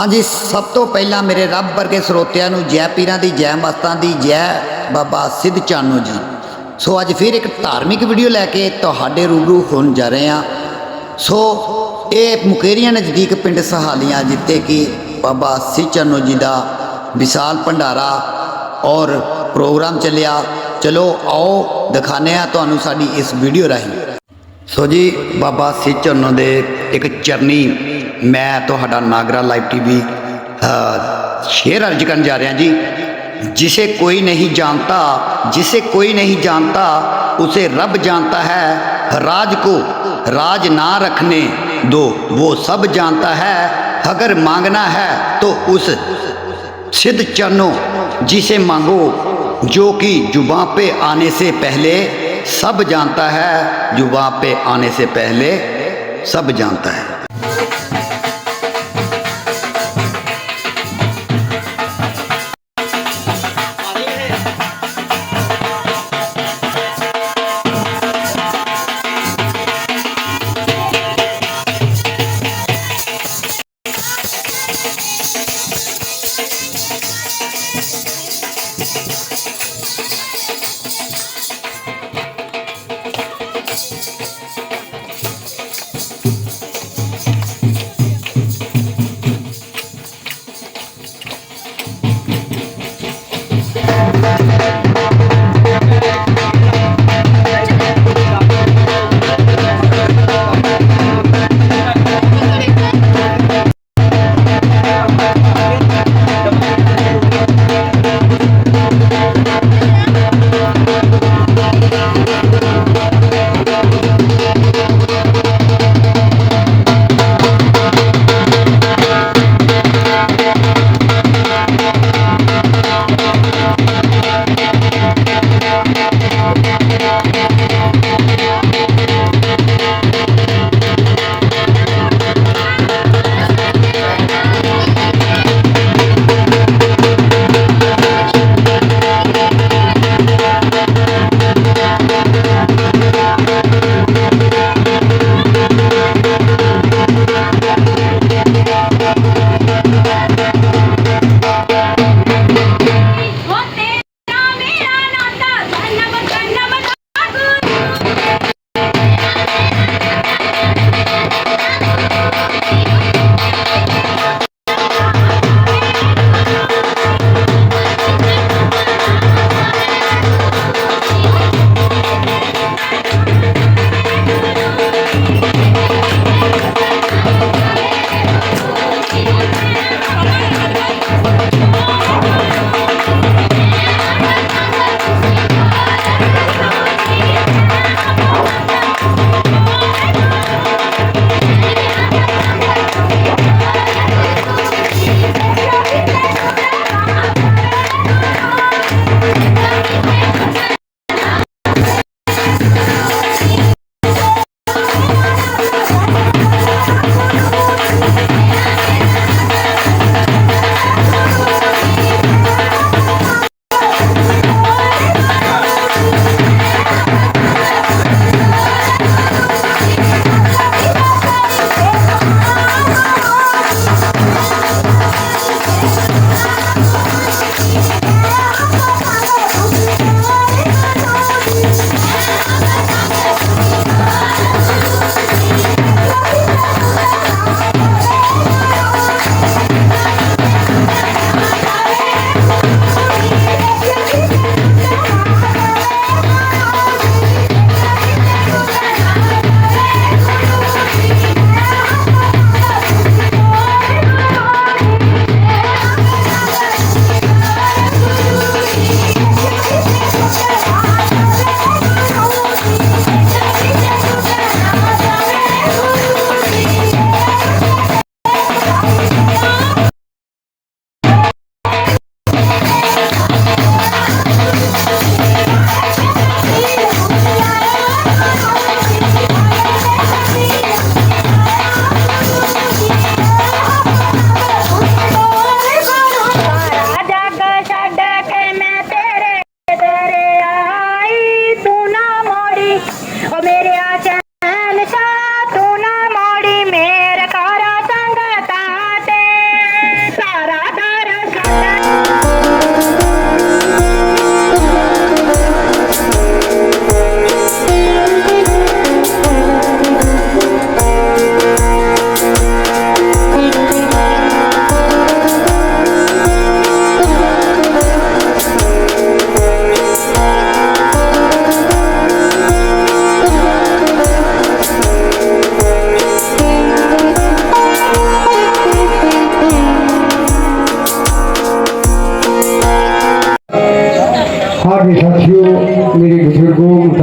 ਹਾਂਜੀ, ਸਭ ਤੋਂ ਪਹਿਲਾਂ ਮੇਰੇ ਰੱਬ ਵਰਗੇ ਸਰੋਤਿਆਂ ਨੂੰ ਜੈ ਪੀਰਾਂ ਦੀ, ਜੈ ਮਸਤਾਂ ਦੀ, ਜੈ ਬਾਬਾ ਸਿੱਧ ਚਾਨੋ ਜੀ। ਸੋ ਅੱਜ ਫਿਰ ਇੱਕ ਧਾਰਮਿਕ ਵੀਡੀਓ ਲੈ ਕੇ ਤੁਹਾਡੇ ਰੂਬਰੂ ਹੋਣ ਜਾ ਰਹੇ ਹਾਂ। ਸੋ ਇਹ ਮੁਕੇਰੀਆਂ ਨਜ਼ਦੀਕ ਪਿੰਡ ਸਹਾਲੀਆਂ ਜਿੱਤੇ ਕਿ ਬਾਬਾ ਸਿੱਧ ਚਾਨੋ ਜੀ ਦਾ ਵਿਸ਼ਾਲ ਭੰਡਾਰਾ ਔਰ ਪ੍ਰੋਗਰਾਮ ਚੱਲਿਆ। ਚਲੋ ਆਓ ਦਿਖਾਣੇ ਆ ਤੁਹਾਨੂੰ ਸਾਡੀ ਇਸ ਵੀਡੀਓ ਰਾਹੀਂ। ਸੋ ਜੀ, ਬਾਬਾ ਸਿੱਧ ਚੰਨੋ ਦੇ ਇੱਕ ਚਰਨੀ ਮੈਂ ਤੁਹਾਡਾ ਨਾਗਰਾ ਲਾਈਵ ਟੀਵੀ ਸ਼ੇਅਰ ਅਰਜ ਕਰਨ ਜਾ ਰਿਹਾ ਜੀ जिसे कोई नहीं जानता जिसे कोई नहीं जानता उसे रब जानता है राज को राज ना रखने दो वो सब जानता है अगर मांगना है तो उस सिद्ध चरणों जिसे मांगो जो कि जुबां पे आने से पहले सब जानता है जुबां पे आने से पहले सब जानता है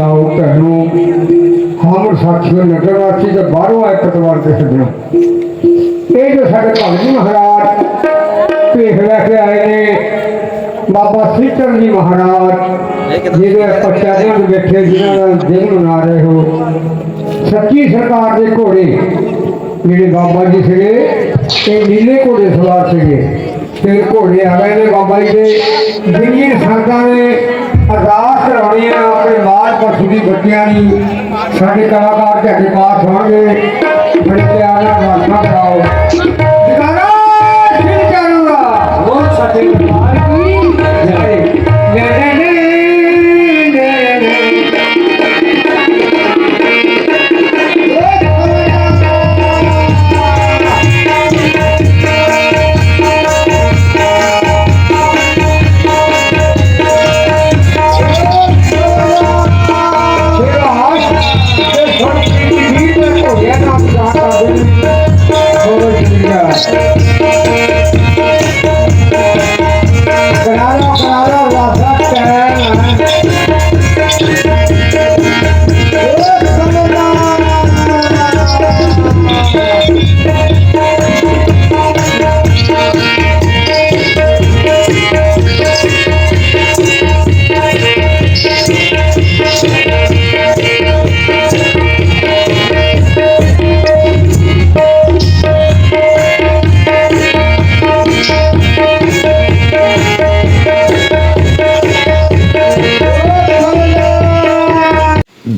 ਆਓ ਘਰੋਂ ਹਮ ਸਾਥੀਓ ਨਗਰ ਵਾਸੀ ਤੇ ਬਾਹਰੋਂ ਆਏ ਪਤਵਾਰ ਦੇ ਸੱਜਣੋ। ਇਹ ਜੋ ਸਾਡੇ ਭਗਤ ਜੀ ਮਹਾਰਾਜ ਭੇਖ ਲੈ ਕੇ ਆਏ ਨੇ, ਬਾਬਾ ਸੀਤਨ ਜੀ ਮਹਾਰਾਜ, ਜਿਹਦੇ ਪਛਾਣਿਆਂ ਦੇ ਬੈਠੇ ਜਿਨ੍ਹਾਂ ਦਾ ਦਿਨ ਮਨਾ ਰਹੇ ਹੋ। ਸੱਚੀ ਸਰਕਾਰ ਦੇ ਘੋੜੇ ਜਿਹੜੇ ਬਾਬਾ ਜੀ ਸੀਗੇ ਇਹ ਨੀਲੇ ਘੋੜੇ ਸਵਾਰ ਸੀਗੇ। ਤੇ ਘੋੜੇ ਆ ਗਏ ਨੇ ਬਾਬਾ ਜੀ ਦੇ। ਜਿੰਨੀਆਂ ਸੰਗਤਾਂ ਨੇ ਅਰਦਾਸ ਕਰਾਉਣੀ ਆ ਆਪਣੇ ਮਾਲ ਪਸ਼ੂ ਦੀ ਬੱਚਿਆਂ ਦੀ। ਸਾਡੇ ਕਲਾਕਾਰ ਤੁਹਾਡੇ ਪਾਸ ਹੋਣਗੇ। ਬੜੇ ਪਿਆਰ ਨਾਲ ਵਾਸਨਾ ਕਰਾਓ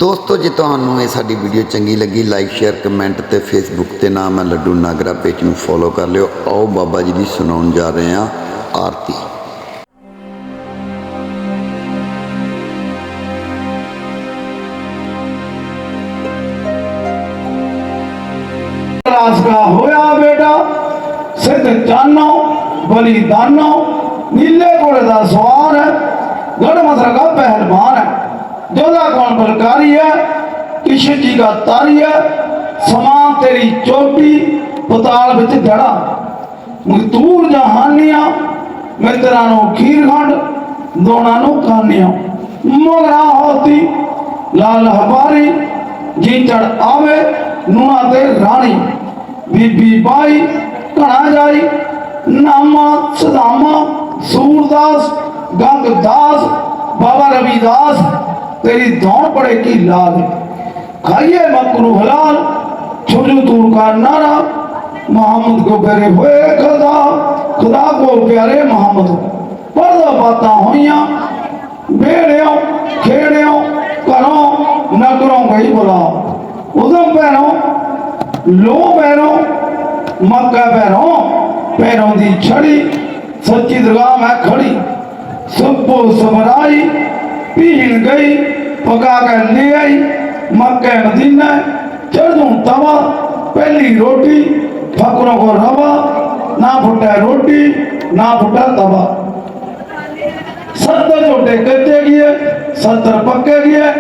ਦੋਸਤੋ, ਜੇ ਤੁਹਾਨੂੰ ਇਹ ਸਾਡੀ ਵੀਡੀਓ ਚੰਗੀ ਲੱਗੀ ਲਾਈਕ ਸ਼ੇਅਰ ਕਮੈਂਟ ਤੇ ਫੇਸਬੁੱਕ ਤੇ ਨਾਮ ਹੈ ਲੱਡੂ ਨਾਗਰਾ ਪੇਜ ਨੂੰ ਫੋਲੋ ਕਰ ਲਿਓ। ਆਓ ਬਾਬਾ ਜੀ ਦੀ ਸੁਣਾਉਣ ਜਾ ਰਹੇ ਹਾਂ ਆਰਤੀ। ਰਾਸ ਹੋਇਆ ਬੇਟਾ, ਸਿੱਧ ਜਾਨੋ, ਬਲੀਦਾਨੋ, ਨੀਲੇ ਘੋੜੇ ਦਾ ਸਵਾਰ ਹੈ ਗੜ ਮਸਰ ਦਾ ਪਹਿਲਵਾਨ ਹੈ। ਜੋਦਾ ਕੌਣ ਬਲਕਾਰੀ ਹੈ, ਕਿਸ਼ਨ ਜੀ ਦਾ ਤਾਰੀ ਹੈ ਸਮਾਂ ਤੇਰੀ ਚੋਟੀ, ਪਤਾਲ ਵਿੱਚ ਧੜਾ। ਮਜ਼ਦੂਰ ਜਹਾਨੀਆਂ ਮਿੱਤਰਾਂ ਨੂੰ ਖੀਰ ਖੰਡ ਨੂੰ ਕਾਨਿਆ ਮਗਰਾ ਹੋਤੀ, ਲਾਲ ਹਮਾਰੀ ਜੀ ਆਵੇ, ਨੂਣਾ ਤੇ ਰਾਣੀ। ਬੀਬੀ ਬਾਈ, ਘਣਾ ਜਾਈ, ਨਾਮਾ ਸਦਾਮਾ, ਸੂਰਦਾਸ, ਗੰਗਦਾਸ, ਬਾਬਾ ਰਵੀਦਾਸ تیری دھون پڑے کی لال کھائیے مکرو حلال، چھجو دور کا نارا محمد کو پیارے ہوئے خدا خدا کو پیارے محمد۔ پردہ باتاں ہوئیاں، بیڑیوں، کھیڑیوں کروں نکروں کروں گئی بلا۔ ادھم پہنوں لو پہنوں مکہ پہنوں پہنوں دی چھڑی۔ سچی درگاہ میں کھڑی۔ سب کو سمرائی، پیل گئی۔ પકાકે લઈ આવી મક્કે મદીને ચડું તવા પહેલી રોટી ફકરો કો રવા ના ફૂટે રોટી ના ફૂટા તવા સત્તર જોટે કચ્ચે ગયે સત્તર પક્કે ગયે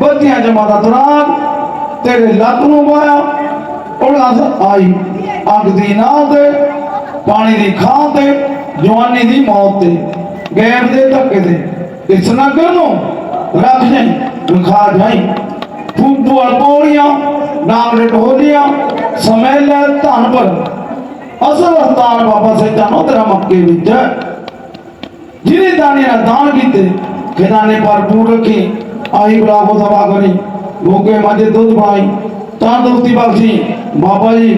ਬੱਤੀਆਂ ਜਮਾਦਾ ਦੌਰਾਨ ਤੇਰੇ ਲੱਤ ਨੂੰ ਮਾਇਆ ਉਲਾਸ ਆਈ ਅੱਗ ਦੀ ਨਾਹ ਤੇ ਪਾਣੀ ਦੀ ਖਾਂ ਤੇ ਜਵਾਨੀ ਦੀ ਮੌਤ ਤੇ ਗੈਰ ਦੇ ਧੱਕੇ ਤੇ ਇਸ ਨਾ ਕਰਨੋਂ ਜਾਈ ਰਖਾ ਜਾਈ ਫੂਟੂ ਅਲਪੋੜੀਆਂ ਨਾਮ ਢੋਲੀਆਂ ਸਮੇਂ ਲੈ ਧਨ ਪਰ ਅਸਲ ਹਸਤਾਨ ਬਾਬਾ ਸੈਦਾਂ ਨੂੰ ਤੇਰਾ ਮੱਕੇ ਵਿੱਚ ਜਿਹਨੇ ਦਾਣੇ ਨਾਲ ਦਾਨ ਕੀਤੇ ਖਿਦਾਨੇ ਭਰਪੂਰ ਰੱਖੀ। ਆਈ ਬਰਾਬੋ ਸਭਾ ਕਰੀ। ਗੋਗੇ ਮਾਝੇ ਦੁੱਧ ਪਾਈ ਤੰਦਰੁਸਤੀ ਬਖਸ਼ੀ। ਬਾਬਾ ਜੀ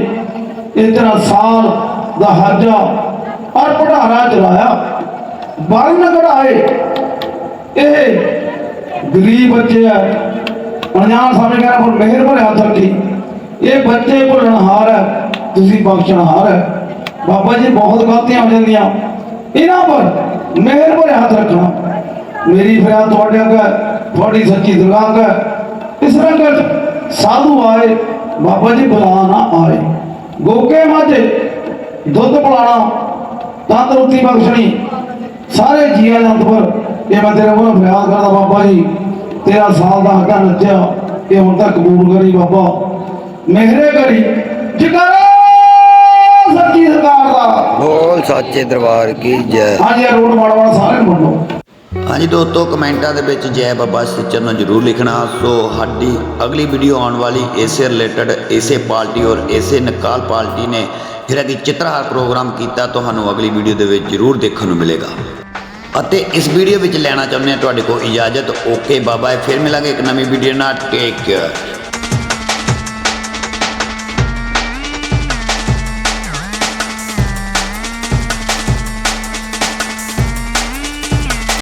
ਇਹ ਤੇਰਾ ਸਾਲ ਦਾ ਹੱਜਾ ਔਰ ਪੜਾਰਾ ਚਲਾਇਆ। ਬਰਨ ਕਢਾਏ। ਇਹ ਗਰੀਬ ਬੱਚੇ ਆ। ਅਣਜਾਣ ਸਮਝ ਗਿਆ ਪਰ ਮਿਹਰ ਭਰੇ ਹੱਥ ਰੱਖੀ ਇਹ ਬੱਚੇ ਭੁੱਲਣਹਾਰ ਹੈ ਤੁਸੀਂ ਬਖਸ਼ਣਹਾਰ ਹੈ ਬਾਬਾ ਜੀ ਬਹੁਤ ਗਲਤੀਆਂ ਹੋ ਜਾਂਦੀਆਂ। ਇਹਨਾਂ ਪਰ ਮਿਹਰ ਭਰੇ ਹੱਥ ਰੱਖਣਾ। ਮੇਰੀ ਫਰਿਆਦ ਤੁਹਾਡੇ ਅੱਗੇ ਤੁਹਾਡੀ ਸੱਚੀ ਦਰਗਾਹ ਅੱਗੇ ਹੈ। ਇਸ ਰੰਗਰ ਸਾਧੂ ਆਏ, ਬਾਬਾ ਜੀ ਬੁਲਾ ਨਾ ਆਏ। ਗੋਕੇ ਮਾਝੇ, ਦੁੱਧ ਪਿਲਾਣਾ, ਤੰਦਰੁਸਤੀ ਬਖਸ਼ਣੀ। ਸਾਰੇ ਜੀਆਂ ਜੰਤ ਪਰ ਇਹ ਮੈਂ ਤੇਰੇ ਕੋਲ ਫਰਿਆਦ ਕਰਦਾ ਬਾਬਾ ਜੀ ਤੇਰਾ ਸਾਲ ਦਾ ਹੱਕਾ ਨੱਚਿਆ ਇਹ ਹੁਣ ਤੱਕ ਕਬੂਲ ਕਰੀ ਬਾਬਾ। ਮਿਹਰੇ ਕਰੀ ਜਗਾਰਾ ਸੱਚੀ ਸਰਕਾਰ ਦਾ। ਬੋਲ ਸੱਚੇ ਦਰਬਾਰ ਕੀ ਜੈ। ਹਾਂਜੀ ਇਹ ਰੋਡ ਮਾੜਾ ਮਾੜਾ ਸਾਰੇ ਨੂੰ ਵੰਡੋ ਹਾਂਜੀ ਦੋਸਤੋ ਕਮੈਂਟਾਂ ਦੇ ਵਿੱਚ ਜੈ ਬਾਬਾ ਸਿੱਚਰ ਨੂੰ ਜਰੂਰ ਲਿਖਣਾ। ਸੋ ਸਾਡੀ ਅਗਲੀ ਵੀਡੀਓ ਆਉਣ ਵਾਲੀ ਇਸੇ ਰਿਲੇਟਡ ਇਸੇ ਪਾਰਟੀ ਔਰ ਇਸੇ ਨਕਾਲ ਪਾਰਟੀ ਨੇ ਜਿਹੜਾ ਕਿ ਚਿੱਤਰਹਾਰ ਪ੍ਰੋਗਰਾਮ ਕੀਤਾ ਤੁਹਾਨੂੰ ਅਗਲੀ ਵੀਡੀਓ ਦੇ ਵਿੱਚ ਜਰੂਰ ਦੇਖਣ ਨੂੰ ਮਿਲੇਗਾ। ਅਤੇ ਇਸ ਵੀਡੀਓ ਵਿੱਚ ਲੈਣਾ ਚਾਹੁੰਦੇ ਹਾਂ ਤੁਹਾਡੇ ਕੋਲ ਇਜਾਜ਼ਤ। ਓਕੇ ਬਾਬਾ ਫਿਰ ਮਿਲਾਂਗੇ ਇੱਕ ਨਵੀਂ ਵੀਡੀਓ ਨਾਲ। Take care